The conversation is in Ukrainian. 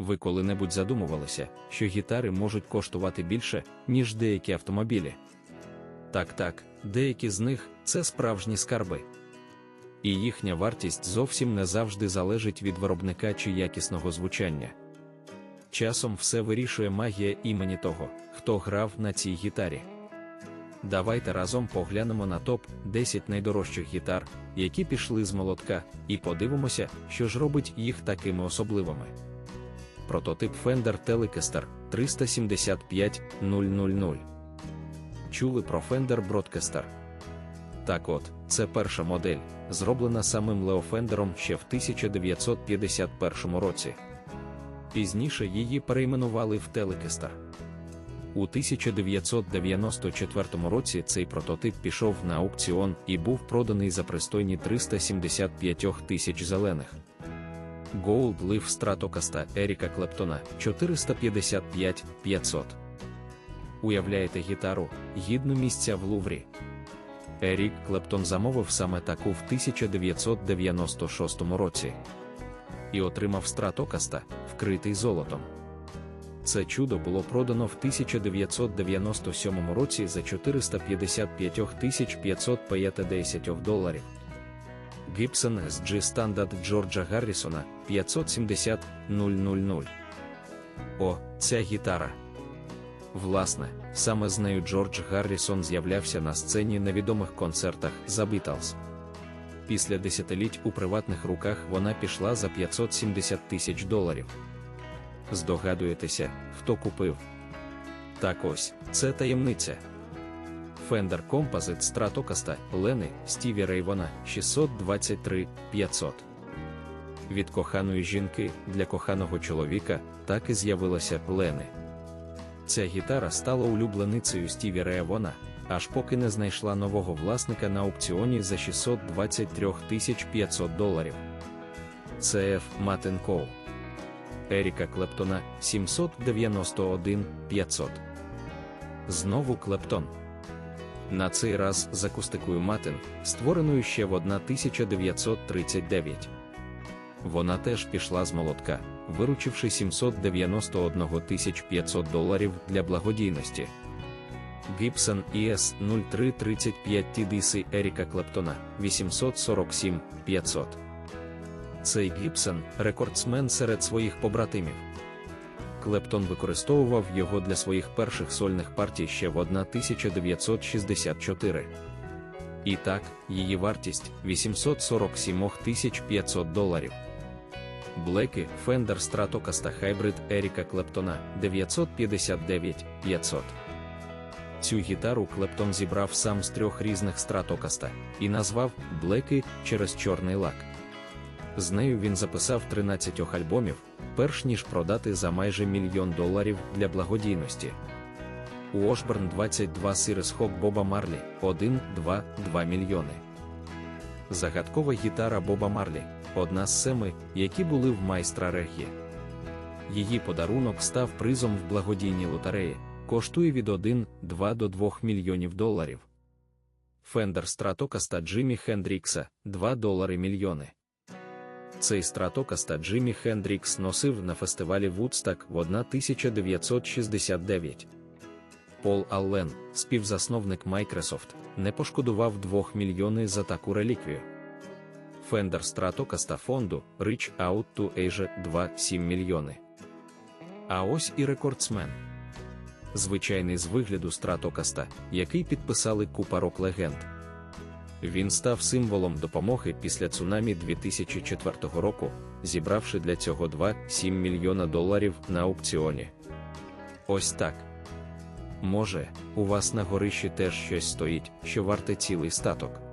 Ви коли-небудь задумувалися, що гітари можуть коштувати більше, ніж деякі автомобілі? Так, так, деякі з них це справжні скарби. І їхня вартість зовсім не завжди залежить від виробника чи якісного звучання. Часом все вирішує магія імені того, хто грав на цій гітарі. Давайте разом поглянемо на топ 10 найдорожчих гітар, які пішли з молотка, і подивимося, що ж робить їх такими особливими. Прототип Fender Telecaster 375 000. Чули про Fender Broadcaster? Так от, це перша модель, зроблена самим Лео Фендером ще в 1951 році. Пізніше її перейменували в Telecaster. У 1994 році цей прототип пішов на аукціон і був проданий за пристойні 375 тисяч зелених. Gold Leaf Stratocaster Еріка Клептона 455 500. Уявляєте гітару, гідну місця в Луврі. Ерік Клептон замовив саме таку в 1996 році і отримав стратокаста, вкритий золотом. Це чудо було продано в 1997 році за 455 550 доларів. Gibson SG Standard Джорджа Гаррісона 570 000. О, ця гітара. Власне, саме з нею Джордж Гаррісон з'являвся на сцені на відомих концертах за Beatles. Після десятиліть у приватних руках вона пішла за 570 тисяч доларів. Здогадуєтеся, хто купив? Так ось, це таємниця. Fender Composite Stratocaster Лени Стіві Рейвона 623 500. Від коханої жінки для коханого чоловіка так і з'явилася Лени. Ця гітара стала улюбленицею Стіві Рейвона, аж поки не знайшла нового власника на аукціоні за 623 500 доларів. CF Matin Cole. Еріка Клептона 791 500. Знову Клептон. На цей раз з акустикою Матин, створеною ще в 1939. Вона теж пішла з молотка, виручивши 791 500 доларів для благодійності. Gibson ES 0335 TDC Еріка Клептона 847 500. Цей Гібсон рекордсмен серед своїх побратимів. Клептон використовував його для своїх перших сольних партій ще в 1964. І так, її вартість 847 500 доларів. Блеки Fender Stratocaster Hybrid Еріка Клептона 959 500. Цю гітару Клептон зібрав сам з трьох різних стратокаста і назвав Блеки через чорний лак. З нею він записав 13 альбомів, перш ніж продати за майже мільйон доларів для благодійності. У Ошберн 22 Сирис Хок Боба Марлі 1, 2, 2 мільйони. Загадкова гітара Боба Марлі одна з семи, які були в майстра Регі. Її подарунок став призом в благодійній лотереї, коштує від 1, 2 до 2 мільйонів доларів. Фендер Стратокаста Джиммі Хендрікса 2 долари мільйони. Цей стратокаста Джиммі Хендрікс носив на фестивалі Вудстак в 1969. Пол Аллен, співзасновник Microsoft, не пошкодував 2 мільйони за таку реліквію. Fender Stratocaster фонду Reach Out to Asia 2,7 мільйони. А ось і рекордсмен. Звичайний з вигляду стратокаста, який підписали купа рок-легенд. Він став символом допомоги після цунамі 2004 року, зібравши для цього 2,7 мільйона доларів на аукціоні. Ось так. Може, у вас на горищі теж щось стоїть, що варте цілий статок.